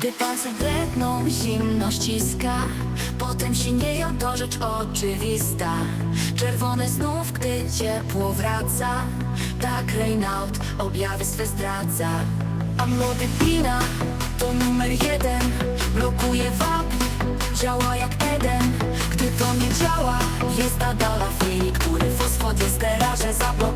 Gdy palce drgną, zimno ściska Potem sinieją, to rzecz oczywista. Czerwone znów, gdy ciepło wraca. Tak Reinaut objawy swe zdradza. A młody pina to numer jeden. Blokuje wap, działa jak Eden. Gdy to nie działa, jest Adala Free Który fosfodiesterarze zablokować potrafi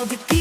A młody pi